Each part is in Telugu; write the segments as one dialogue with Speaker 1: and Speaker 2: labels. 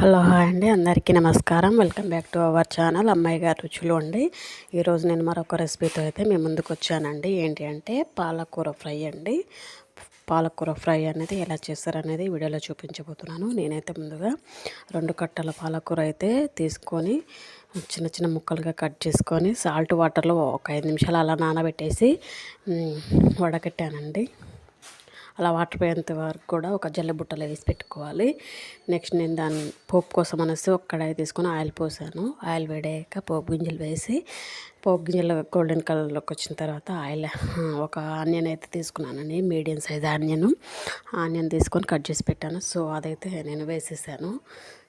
Speaker 1: హలో హాయ్ అండి. అందరికీ నమస్కారం. Welcome back to our channel. అమ్మాయి గారి రుచులు అండి ఈరోజు నేను మరొక రెసిపీతో అయితే మీ ముందుకు వచ్చానండి. ఏంటి అంటే పాలకూర ఫ్రై అండి. పాలకూర ఫ్రై అనేది ఎలా చేస్తారనేది వీడియోలో చూపించబోతున్నాను. నేనైతే ముందుగా రెండు కట్టల పాలకూర అయితే తీసుకొని చిన్న చిన్న ముక్కలుగా కట్ చేసుకొని సాల్ట్ వాటర్లో ఒక ఐదు నిమిషాలు అలా నానబెట్టేసి వడగట్టానండి. వడకట్టానండి అలా వాటర్ పోయేంత వరకు కూడా ఒక జల్లబుట్టలో వేసి పెట్టుకోవాలి. నెక్స్ట్ నేను దాన్ని పోపు కోసం అనేసి ఒక కడాయి తీసుకొని ఆయిల్ పోసాను. ఆయిల్ వేడాక పోపు గింజలు వేసి పోపు గింజలు గోల్డెన్ కలర్లోకి వచ్చిన తర్వాత ఆయిల్ ఒక ఆనియన్ అయితే తీసుకున్నానండి మీడియం సైజ్ ఆనియన్. ఆనియన్ తీసుకొని కట్ చేసి పెట్టాను. సో అదైతే నేను వేసేసాను.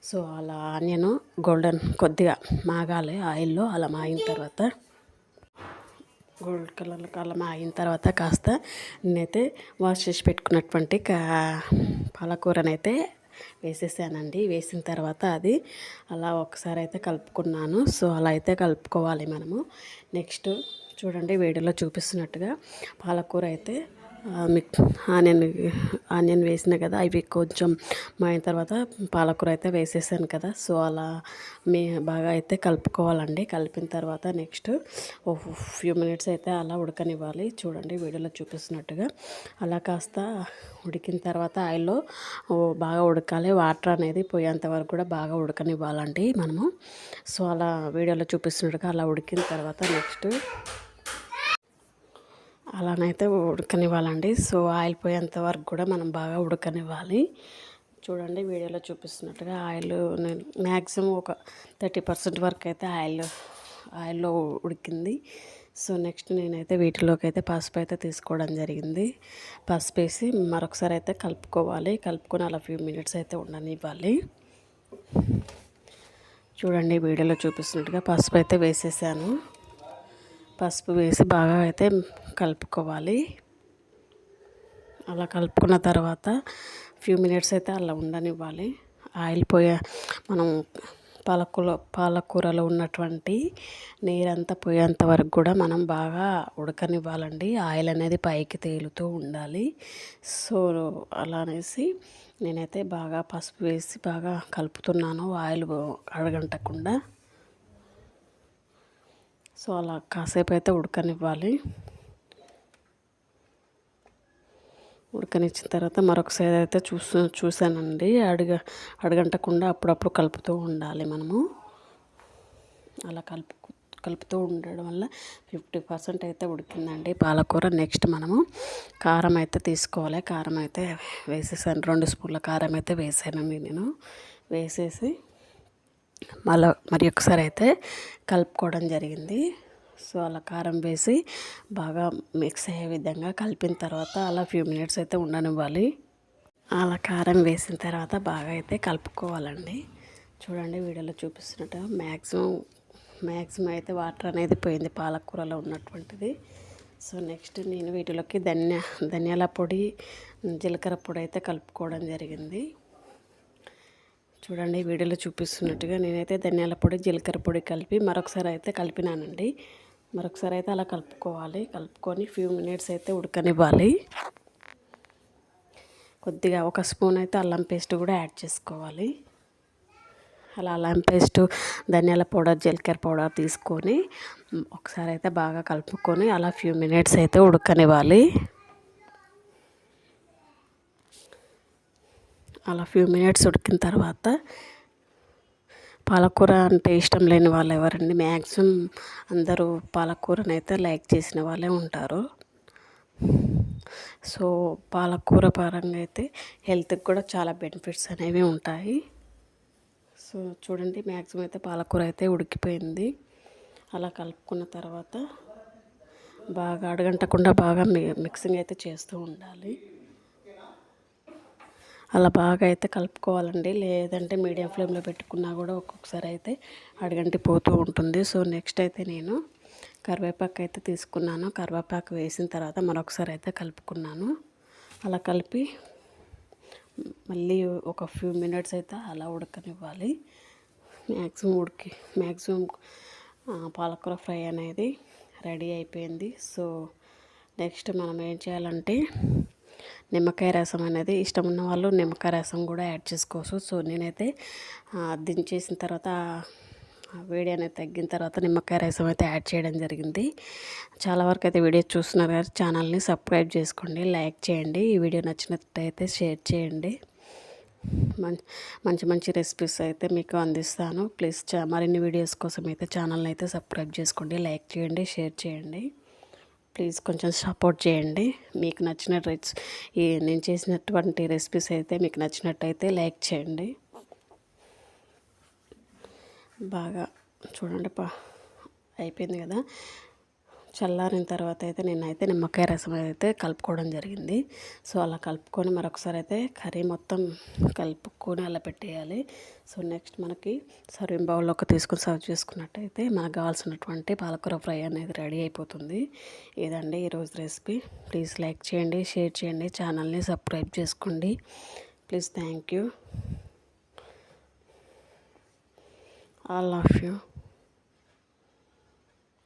Speaker 1: సో అలా ఆనియన్ గోల్డెన్ కొద్దిగా మాగాలి ఆయిల్లో అలా మాగిన తర్వాత గోల్డ్ కలర్ కలర్ అయిన తర్వాత కాస్త నేనైతే వాష్ చేసి పెట్టుకున్నటువంటి కా పాలకూరనైతే వేసేసానండి. వేసిన తర్వాత అది అలా ఒకసారి అయితే కలుపుకున్నాను. సో అలా అయితే కలుపుకోవాలి మనము. నెక్స్ట్ చూడండి వేడిలో చూపిస్తున్నట్టుగా పాలకూర అయితే మిక్ ఆనియన్ ఆనియన్ వేసిన కదా అవి కొంచెం మాయిన తర్వాత పాలకూర అయితే వేసేసాను కదా సో అలా మీ బాగా అయితే కలుపుకోవాలండి. కలిపిన తర్వాత నెక్స్ట్ ఓ ఫ్యూ మినిట్స్ అయితే అలా ఉడకనివ్వాలి. చూడండి వీడియోలో చూపిస్తున్నట్టుగా. అలా కాస్త ఉడికిన తర్వాత ఆయిల్లో బాగా ఉడకాలి. వాటర్ అనేది పోయేంత వరకు కూడా బాగా ఉడకనివ్వాలండి మనము. సో అలా వీడియోలో చూపిస్తున్నట్టుగా అలా ఉడికిన తర్వాత నెక్స్ట్ అలానైతే ఉడకనివ్వాలండి. సో ఆయిల్ పోయేంత వరకు కూడా మనం బాగా ఉడకనివ్వాలి. చూడండి వీడియోలో చూపిస్తున్నట్టుగా ఆయిల్ నేను మ్యాక్సిమం ఒక థర్టీ పర్సెంట్ వరకు అయితే ఆయిల్ ఆయిల్లో ఉడికింది. సో నెక్స్ట్ నేనైతే వీటిలోకి అయితే పసుపు అయితే తీసుకోవడం జరిగింది. పసుపు వేసి మరొకసారి అయితే కలుపుకోవాలి. కలుపుకొని అలా ఫ్యూ మినిట్స్ అయితే ఉండనివ్వాలి. చూడండి వీడియోలో చూపిస్తున్నట్టుగా పసుపు అయితే వేసేసాను. పసుపు వేసి బాగా అయితే కలుపుకోవాలి. అలా కలుపుకున్న తర్వాత ఫ్యూ మినిట్స్ అయితే అలా ఉండనివ్వాలి. ఆయిల్ పోయే మనం పాలకూర పాలకూరలో ఉన్నటువంటి నీరంతా పోయేంత వరకు కూడా మనం బాగా ఉడకనివ్వాలండి. ఆయిల్ అనేది పైకి తేలుతూ ఉండాలి. సో అలా అనేసి నేనైతే బాగా పసుపు వేసి బాగా కలుపుతున్నాను ఆయిల్ అడగంటకుండా సో అలా కాసేపు అయితే ఉడకనివ్వాలి. ఉడకనిచ్చిన తర్వాత మరొకసారి అయితే చూసు చూశానండి. అడుగ అడగంటకుండా అప్పుడప్పుడు కలుపుతూ ఉండాలి మనము. అలా కలుపు కలుపుతూ ఉండడం వల్ల ఫిఫ్టీ పర్సెంట్ అయితే ఉడికిందండి. పాలకూర నెక్స్ట్ మనము కారం అయితే తీసుకోవాలి. కారం అయితే వేసేసాను. రెండు స్పూన్ల కారం అయితే వేసానండి నేను. వేసేసి మళ్ళీ మరి ఒకసారి అయితే కలుపుకోవడం జరిగింది. సో అలా కారం వేసి బాగా మిక్స్ అయ్యే విధంగా కలిపిన తర్వాత అలా ఫ్యూ మినిట్స్ అయితే ఉండనివ్వాలి. అలా కారం వేసిన తర్వాత బాగా అయితే కలుపుకోవాలండి. చూడండి వీడియోలో చూపిస్తున్నట్టు మ్యాక్సిమం మ్యాక్సిమం అయితే వాటర్ అనేది పోయింది పాలకూరలో ఉన్నటువంటిది. సో నెక్స్ట్ నేను వీటిలోకి ధనియా ధనియాల పొడి జీలకర్ర పొడి అయితే కలుపుకోవడం జరిగింది. చూడండి వీడియోలో చూపిస్తున్నట్టుగా నేనైతే ధనియాల పొడి జీలకర్ర పొడి కలిపి మరొకసారి అయితే కలిపినానండి. మరొకసారి అయితే అలా కలుపుకోవాలి. కలుపుకొని ఫ్యూ మినిట్స్ అయితే ఉడకనివ్వాలి. కొద్దిగా ఒక స్పూన్ అయితే అల్లం పేస్ట్ కూడా యాడ్ చేసుకోవాలి. అలా అల్లం పేస్ట్ ధనియాల పౌడర్ జీలకర్ర పౌడర్ తీసుకొని ఒకసారి అయితే బాగా కలుపుకొని అలా ఫ్యూ మినిట్స్ అయితే ఉడకనివ్వాలి. అలా ఫ్యూ మినిట్స్ ఉడికిన తర్వాత పాలకూర అంటే ఇష్టం లేని వాళ్ళు ఎవరండి? మ్యాక్సిమం అందరూ పాలకూరని అయితే లైక్ చేసిన వాళ్ళే ఉంటారు. సో పాలకూర పరంగా అయితే హెల్త్కి కూడా చాలా బెనిఫిట్స్ అనేవి ఉంటాయి. సో చూడండి మ్యాక్సిమం అయితే పాలకూర అయితే ఉడికిపోయింది. అలా కలుపుకున్న తర్వాత బాగా అడగంటకుండా బాగా మి మిక్సింగ్ అయితే చేస్తూ ఉండాలి. అలా బాగా అయితే కలుపుకోవాలండి. లేదంటే మీడియం ఫ్లేమ్లో పెట్టుకున్నా కూడా ఒక్కొక్కసారి అయితే అడగంటి పోతూ ఉంటుంది. సో నెక్స్ట్ అయితే నేను కరివేపాకు అయితే తీసుకున్నాను. కరివేపాకు వేసిన తర్వాత మరొకసారి అయితే కలుపుకున్నాను. అలా కలిపి మళ్ళీ ఒక ఫ్యూ మినిట్స్ అయితే అలా ఉడకనివ్వాలి. మ్యాక్సిమం ఉడికి మ్యాక్సిమం పాలకూర ఫ్రై అనేది రెడీ అయిపోయింది. సో నెక్స్ట్ మనం ఏం చేయాలంటే నిమ్మకాయ రసం అనేది ఇష్టం ఉన్న వాళ్ళు నిమ్మకాయ రసం కూడా యాడ్ చేసుకోవచ్చు. సో నేనైతే దించేసిన తర్వాత వేడి అనేది తగ్గిన తర్వాత నిమ్మకాయ రసం అయితే యాడ్ చేయడం జరిగింది. చాలా వరకు అయితే వీడియో చూస్తున్నారు కానీ ఛానల్ని సబ్స్క్రైబ్ చేసుకోండి లైక్ చేయండి ఈ వీడియో నచ్చినట్టయితే షేర్ చేయండి. మం- మంచి మంచి రెసిపీస్ అయితే మీకు అందిస్తాను. ప్లీజ్ చా మరిన్ని వీడియోస్ కోసం అయితే ఛానల్ని అయితే సబ్స్క్రైబ్ చేసుకోండి లైక్ చేయండి షేర్ చేయండి. ప్లీజ్ కొంచెం సపోర్ట్ చేయండి. మీకు నచ్చిన రెస్ ఈ నేను చేసినటువంటి రెసిపీస్ అయితే మీకు నచ్చినట్టయితే లైక్ చేయండి. బాగా చూడండి పా అయిపోయింది కదా? చల్లారిన తర్వాత అయితే నేనైతే నిమ్మకాయ రసం అయితే కలుపుకోవడం జరిగింది. సో అలా కలుపుకొని మరొకసారి అయితే కర్రీ మొత్తం కలుపుకొని అలా పెట్టేయాలి. సో నెక్స్ట్ మనకి సర్వింగ్ బౌల్లోకి తీసుకొని సర్వ్ చేసుకున్నట్టయితే మనకు కావాల్సినటువంటి పాలకూర ఫ్రై అనేది రెడీ అయిపోతుంది. ఇదండి ఈరోజు రెసిపీ. ప్లీజ్ లైక్ చేయండి షేర్ చేయండి ఛానల్ని సబ్స్క్రైబ్ చేసుకోండి. Please thank you. All of you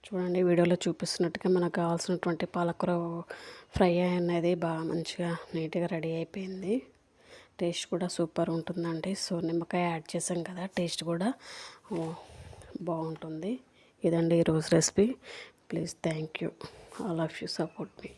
Speaker 1: చూడండి వీడియోలో చూపిస్తున్నట్టుగా మనకు కావాల్సినటువంటి పాలకూర ఫ్రై అనేది బాగా మంచిగా నీట్గా రెడీ అయిపోయింది. టేస్ట్ కూడా సూపర్ ఉంటుందండి. సో నిమ్మకాయ యాడ్ చేసాం కదా టేస్ట్ కూడా బాగుంటుంది. ఇదండి ఈరోజు recipe. Please thank you. All of you. Support me.